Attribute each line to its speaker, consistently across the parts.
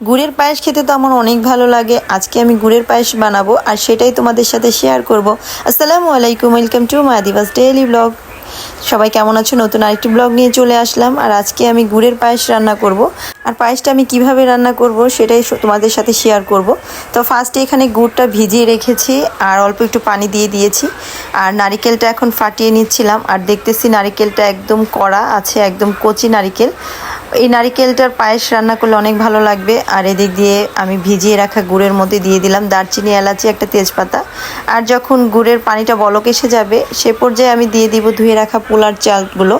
Speaker 1: গুড়ের পায়েস খেতে তো আমার অনেক ভালো লাগে। আজকে আমি গুড়ের পায়েস বানাবো আর সেটাই তোমাদের সাথে শেয়ার করব। আসসালামু আলাইকুম welcome to my Dibas daily blog সবাই কেমন আছো? নতুন আরেকটি ব্লগ নিয়ে চলে আসলাম আর আজকে আমি গুড়ের পায়েস রান্না করব। আর পায়েসটা আমি কীভাবে রান্না করব সেটাই তোমাদের সাথে শেয়ার করব। তো ফার্স্টে এখানে গুড়টা ভিজিয়ে রেখেছি আর অল্প একটু পানি দিয়ে দিয়েছি। আর নারিকেলটা এখন ফাটিয়ে নিচ্ছিলাম। আর দেখতেছি নারিকেলটা একদম কড়া আছে, একদম কচি নারিকেল। এই নারিকেলটার পায়েস রান্না করলে অনেক ভালো লাগবে। আর এদিক দিয়ে আমি ভিজিয়ে রাখা গুড়ের মধ্যে দিয়ে দিলাম দারচিনি, এলাচি, একটা তেজপাতা। আর যখন গুড়ের পানিটা বলক এসে যাবে, সে পর্যায়ে আমি দিয়ে দিব ধুয়ে রাখা পোলার চালগুলো।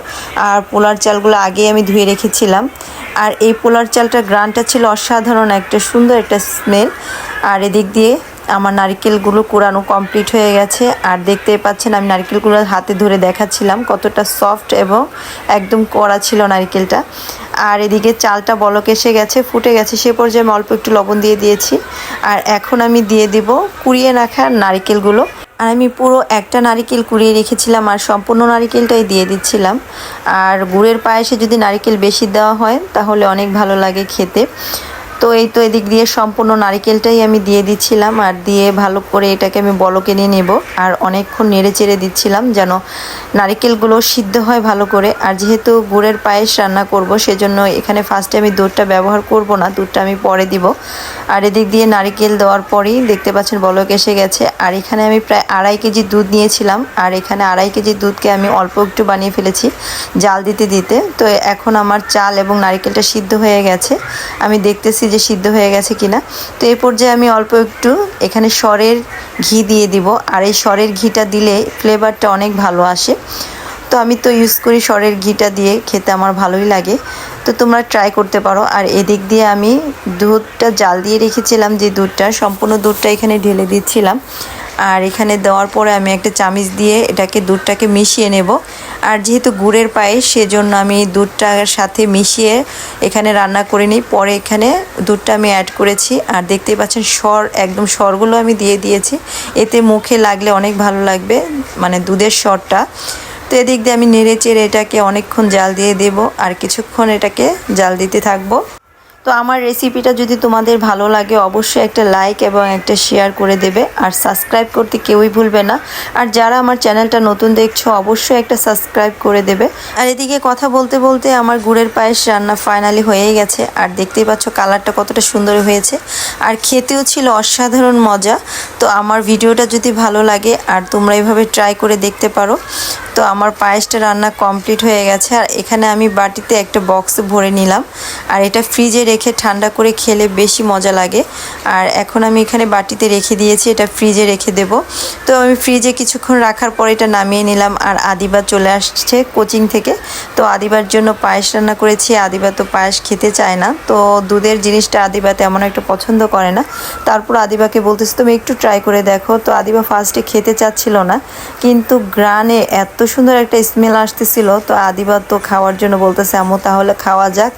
Speaker 1: আর পোলার চালগুলো আগে আমি ধুয়ে রেখেছিলাম। আর এই পোলার চালটার গ্রানটা ছিল অসাধারণ, একটা সুন্দর একটা স্মেল। আর এদিক দিয়ে আমার নারকেলগুলো কুড়ানো কমপ্লিট হয়ে গেছে। আর দেখতেই পাচ্ছেন, আমি নারকেলগুলো হাতে ধরে দেখাচ্ছিলাম কতটা সফট এবং একদম কড়া ছিল নারকেলটা। আর এদিকে চালটা বলক এসে গেছে, ফুটে গেছে, সে পর্যায়ে আমি অল্প একটু লবণ দিয়ে দিয়েছি। আর এখন আমি দিয়ে দিব কুড়িয়ে রাখা নারিকেলগুলো। আর আমি পুরো একটা নারিকেল কুড়িয়ে রেখেছিলাম আর সম্পূর্ণ নারিকেলটাই দিয়ে দিচ্ছিলাম। আর গুড়ের পায়েসে যদি নারিকেল বেশি দেওয়া হয়, তাহলে অনেক ভালো লাগে খেতে। তো এই তো এদিক দিয়ে সম্পূর্ণ নারিকেলটাই আমি দিয়ে দিচ্ছিলাম আর দিয়ে ভালো করে এটাকে আমি বলকে নিয়ে নেব আর অনেকক্ষণ নেড়ে চেড়ে দিচ্ছিলাম যেন নারিকেলগুলো সিদ্ধ হয় ভালো করে। আর যেহেতু গুড়ের পায়েস রান্না করব, সেজন্য এখানে ফার্স্টে আমি দুধটা ব্যবহার করব না, দুধটা আমি পরে দিব। আর এদিক দিয়ে নারিকেল দেওয়ার পরেই দেখতে পাচ্ছেন বলক এসে গেছে। আর এখানে আমি প্রায় আড়াই কেজি দুধ নিয়েছিলাম। আর এখানে আড়াই কেজি দুধকে আমি অল্প একটু বানিয়ে ফেলেছি জাল দিতে দিতে। তো এখন আমার চাল এবং নারিকেলটা সিদ্ধ হয়ে গেছে। আমি দেখতেছি যে সিদ্ধ হয়ে গেছে কিনা। তো এই পর্যায়ে আমি অল্প একটু এখানে সরের ঘি দিয়ে দিব। আর এই সরের ঘিটা দিলে ফ্লেভারটা অনেক ভালো আসে। তো আমি তো ইউজ করি সরের ঘিটা দিয়ে, খেতে আমার ভালোই লাগে। তো তোমরা ট্রাই করতে পারো। আর এদিক দিয়ে আমি দুধটা জাল দিয়ে রেখেছিলাম যে দুধটা, সম্পূর্ণ দুধটা এখানে ঢেলে দিচ্ছিলাম। আর এখানে দেওয়ার পরে আমি একটা চামিচ দিয়ে এটাকে দুধটাকে মিশিয়ে নেব। আর যেহেতু গুড়ের পায়েস, সেজন্য আমি দুধটার সাথে মিশিয়ে এখানে রান্না করে নিই। পরে এখানে দুধটা আমি অ্যাড করেছি। আর দেখতেই পাচ্ছেন স্বর একদম স্বরগুলো আমি দিয়ে দিয়েছি। এতে মুখে লাগলে অনেক ভালো লাগবে মানে দুধের স্বরটা তো এদিক দিয়ে আমি নেড়ে চেড়ে এটাকে অনেকক্ষণ জাল দিয়ে দেব। আর কিছুক্ষণ এটাকে জাল দিতে থাকব। তো আমার রেসিপিটা যদি তোমাদের ভালো লাগে, অবশ্যই একটা লাইক এবং একটা শেয়ার করে দেবে। আর সাবস্ক্রাইব করতে কেউই ভুলবে না। আর যারা আমার চ্যানেলটা নতুন দেখছ, অবশ্যই একটা সাবস্ক্রাইব করে দেবে। আর এদিকে কথা বলতে বলতে আমার গুড়ের পায়েস রান্না ফাইনালি হয়েই গেছে। আর দেখতেই পাচ্ছ কালারটা কতটা সুন্দর হয়েছে। আর খেতেও ছিল অসাধারণ মজা। তো আমার ভিডিওটা যদি ভালো লাগে, আর তোমরা এইভাবে ট্রাই করে দেখতে পারো। তো আমার পায়েসটা রান্না কমপ্লিট হয়ে গেছে, আর এখানে আমি বাটিতে একটা বক্সে ভরে নিলাম। আর এটা ফ্রিজে রেখে ঠান্ডা করে খেলে বেশি মজা লাগে। আর এখন আমি এখানে বাটিতে রেখে দিয়েছি, এটা ফ্রিজে রেখে দেব। তো আমি ফ্রিজে কিছুক্ষণ রাখার পর এটা নামিয়ে নিলাম, আর আদিবা চলে আসছে কোচিং থেকে। তো আদিবার জন্য পায়েস রান্না করেছি, আদিবা তো পায়েস খেতে চায় না। তো দুধের জিনিসটা আদিবা তেমন একটা পছন্দ করে না। তারপর আদিবাকে বলতেছি, তুমি একটু ট্রাই করে দেখো। তো আদিবা ফার্স্টে খেতে চাচ্ছিল না, কিন্তু গ্রানে এত সুন্দর একটা স্মেল আসতেছিল। তো আদিবা তো খাওয়ার জন্য বলতেছে, আম্মু, তাহলে খাওয়া যাক।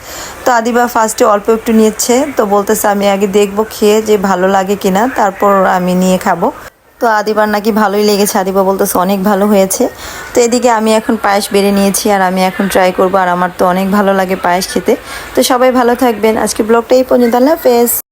Speaker 1: তো আদিবা ফার্স্টে অল্প একটু নিচ্ছে। তো বলতেছে, আমি আগে দেখব, খেয়ে যে ভালো লাগে কিনা, তারপর আমি নিয়ে খাব। তো আদিবার নাকি ভালোই লেগেছে। আদিবা বলতেছে, অনেক ভালো হয়েছে। তো এদিকে আমি এখন পায়েস বেড়ে নিয়েছি আর আমি এখন ট্রাই করব, আর আমার তো অনেক ভালো লাগে পায়েস খেতে। তো সবাই ভালো থাকবেন। আজকে ব্লগটা এই পর্যন্ত। আল্লাহ হাফেজ।